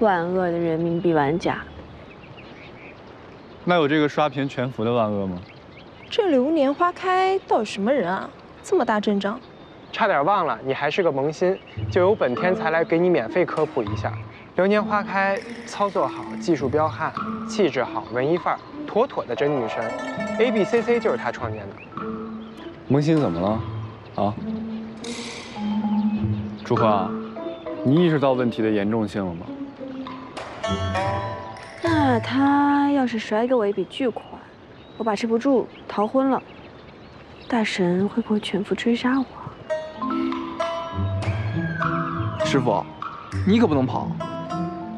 万恶的人民币玩家。那有这个刷屏全服的万恶吗？这流年花开到底什么人啊？这么大阵仗，差点忘了，你还是个萌新，就由本天才来给你免费科普一下。流年花开，操作好，技术彪悍，气质好，文艺范儿，妥妥的真女神。A B C C 就是他创建的。萌新怎么了？啊？朱贺，你意识到问题的严重性了吗？那他要是甩给我一笔巨款，我把持不住逃婚了，大神会不会全副追杀我？师傅，你可不能跑，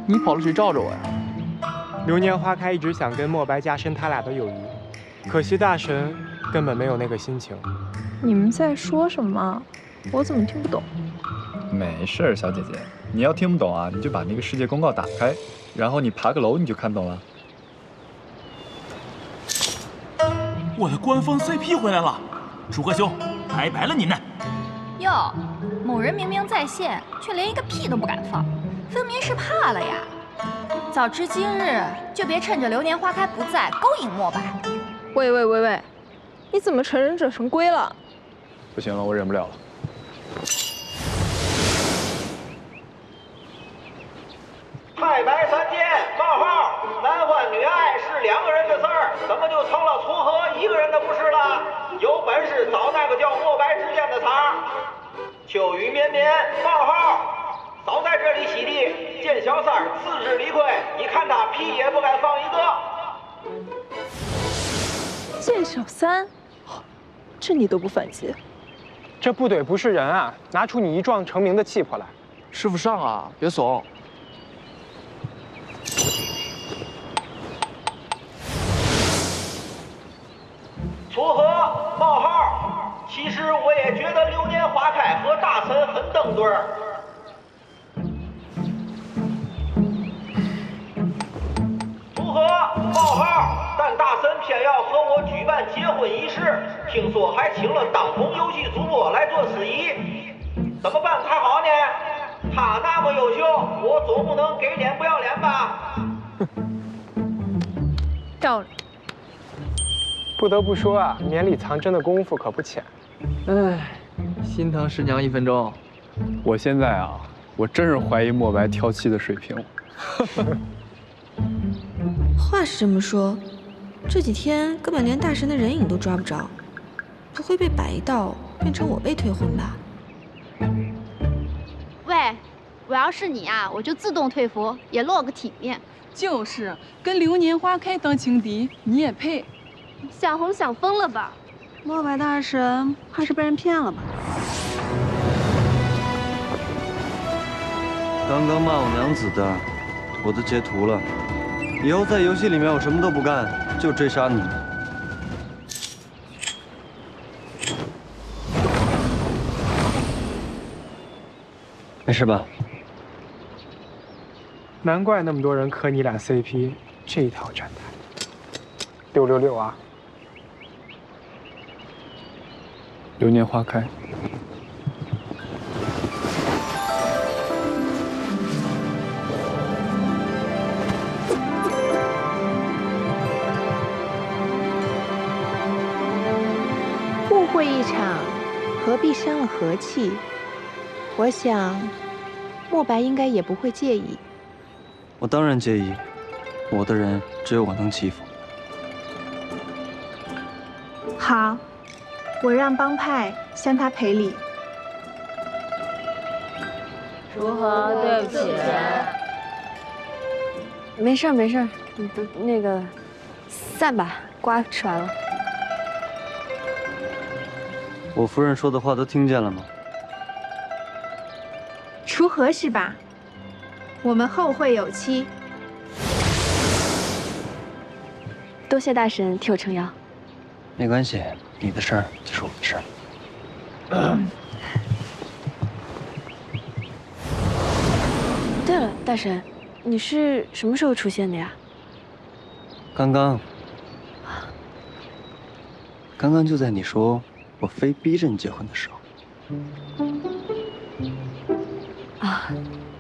你跑了谁罩着我呀？流年花开一直想跟墨白加深他俩的友谊，可惜大神根本没有那个心情。你们在说什么？我怎么听不懂？没事儿，小姐姐，你要听不懂啊，你就把那个世界公告打开，然后你爬个楼，你就看懂了。我的官方 CP 回来了，楚河兄，拜拜了您呢。哟，某人明明在线，却连一个屁都不敢放，分明是怕了呀！早知今日，就别趁着流年花开不在勾引莫白。喂喂喂喂，你怎么成忍者神龟了？不行了，我忍不了了。太白三剑冒号，男欢女爱是两个人的事儿，怎么就成了撮合一个人的不是了？有本事找那个叫墨白之间的茬。秋雨绵绵冒号，早在这里洗地。见小三儿自知理亏，你看他屁也不敢放一个。见小三，这你都不反击？这部队不是人啊！拿出你一撞成名的气魄来。师傅上啊，别怂。楚河冒号，其实我也觉得流年花开和大神很登对儿。楚河冒号，但大神偏要和我举办结婚仪式，听说还请了当红游戏主播来做司仪，怎么办才好呢？他那么优秀，我总不能给脸不要脸吧？道理。不得不说啊，绵里藏针的功夫可不浅。哎，心疼师娘一分钟。我现在啊，我真是怀疑墨白挑妻的水平。话是这么说，这几天根本连大神的人影都抓不着，不会被摆一道变成我被退婚吧？喂，我要是你啊，我就自动退服，也落个体面。就是跟流年花开当情敌，你也配？想红想疯了吧？墨白大神怕是被人骗了吧？刚刚骂我娘子的，我都截图了。以后在游戏里面我什么都不干，就追杀你们。没事吧？难怪那么多人磕你俩 CP，这一套站台。六六六啊！流年花开。误会一场，何必伤了和气？我想，墨白应该也不会介意。我当然介意，我的人只有我能欺负。好，我让帮派向他赔礼。如何？对不起。没事儿，没事儿，你都那个散吧，瓜吃完了。我夫人说的话都听见了吗？锄禾是吧？我们后会有期。多谢大神替我撑腰。没关系，你的事儿就是我的事儿。对了，大神，你是什么时候出现的呀？刚刚，刚刚就在你说我非逼着你结婚的时候。啊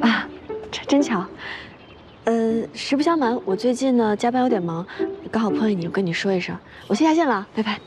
啊，这真巧。呃，实不相瞒，我最近呢加班有点忙，刚好碰见你，我跟你说一声，我先下线了，拜拜。